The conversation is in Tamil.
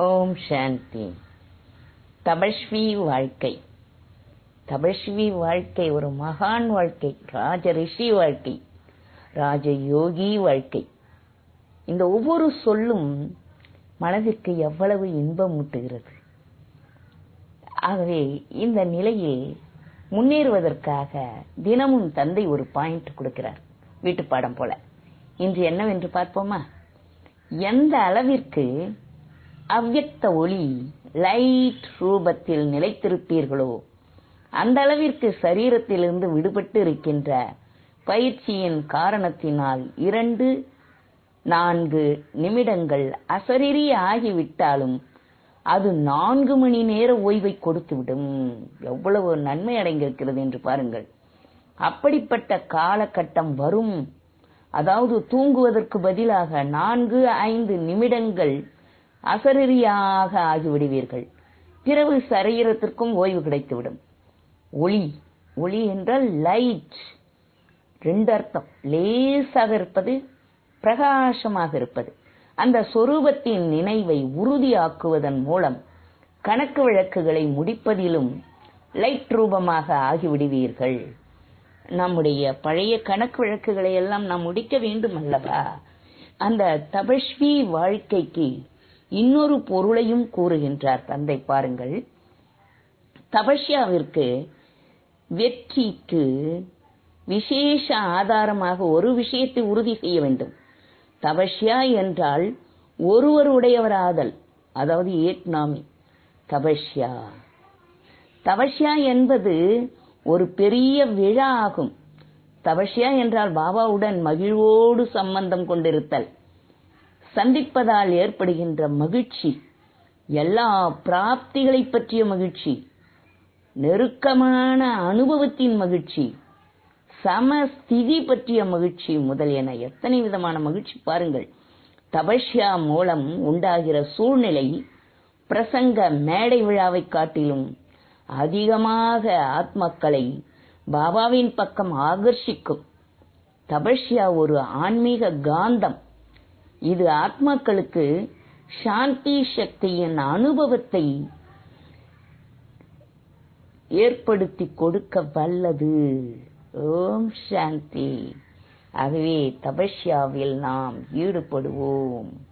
ஓம் சாந்தி. தபஸ்வி வாழ்க்கை. தபஸ்வி வாழ்க்கை ஒரு மகான் வாழ்க்கை ராஜ ரிஷி வாழ்க்கை ராஜ யோகி வாழ்க்கை. இந்த ஒவ்வொரு சொல்லும் மனதிற்கு எவ்வளவு இன்பம் ஊட்டுகிறது? ஆகவே இந்த நிலையில் முன்னேறுவதற்காக தினமும் தந்தை ஒரு பாயிண்ட் கொடுக்கிறார் வீட்டு பாடம் போல. இன்று என்னவென்று பார்ப்போமா? எந்த அளவிற்கு அவ்யக்த ஒளி லைட் ரூபத்தில் நிலைத்திருப்பீர்களோ? அந்த அளவிற்கு சரீரத்திலிருந்து விடுபட்டு இருக்கின்ற பயிற்சியின் காரணத்தினால் இரண்டு நான்கு நிமிடங்கள் அசரீரி ஆகிவிட்டாலும் அது நான்கு மணி நேர ஓய்வை கொடுத்துவிடும். எவ்வளவு நன்மை அடங்கியிருக்கிறது என்று பாருங்கள். அப்படிப்பட்ட காலகட்டம் வரும். அதாவது தூங்குவதற்கு பதிலாக நான்கு ஐந்து நிமிடங்கள் அசரீரியாக ஆகிவிடுவீர்கள். பிறகு சரீரத்திற்கும் ஓய்வு கிடைத்துவிடும். ஒளி. ஒளி என்றால் லைட் ரெண்டு அர்த்தம். லேசாக இருப்பது பிரகாசமாக இருப்பது. அந்த சொரூபத்தின் நினைவை உறுதியாக்குவதன் மூலம் கணக்கு வழக்குகளை முடிப்பதிலும் லைட் ரூபமாக ஆகிவிடுவீர்கள். நம்முடைய பழைய கணக்கு வழக்குகளை எல்லாம் நாம் முடிக்க வேண்டும் அல்லவா? அந்த தபஸ்வி வாழ்க்கைக்கு இன்னொரு பொருளையும் கூறுகின்றார். தந்தை பாருங்கள். தபஸ்யாவிற்கு வெற்றிக்கு விசேஷ ஆதாரமாக ஒரு விஷயத்தை உறுதி செய்ய வேண்டும். தபஸ்யா என்றால் ஒருவருடையவராதல் அதாவது ஏட்நாமி தபஸ்யா தபஸ்யா என்பது ஒரு பெரிய விழா ஆகும். தபஸ்யா என்றால் பாபாவுடன் மகிழ்வோடு சம்பந்தம் கொண்டிருத்தல். சந்திப்பதால் ஏற்படுகின்ற மகிழ்ச்சி எல்லா பிராப்திகளை பற்றிய மகிழ்ச்சி நெருக்கமான அனுபவத்தின் மகிழ்ச்சி சமஸ்திதி பற்றிய மகிழ்ச்சி முதலியன எத்தனை விதமான மகிழ்ச்சி பாருங்கள். தபஸ்யா மூலம் உண்டாகிற சூழ்நிலை பிரசங்க மேடை விழாவை காட்டிலும் அதிகமாக ஆத்மக்களை பாபாவின் பக்கம் ஆகர்ஷிக்கும். தபஸ்யா ஒரு ஆன்மீக காந்தம். இது ஆத்மாக்களுக்கு சாந்தி சக்தியின் அனுபவத்தை ஏற்படுத்தி கொடுக்க வல்லது. ஓம் சாந்தி. ஆகவே தபஸ்யாவில் நாம் ஈடுபடுவோம்.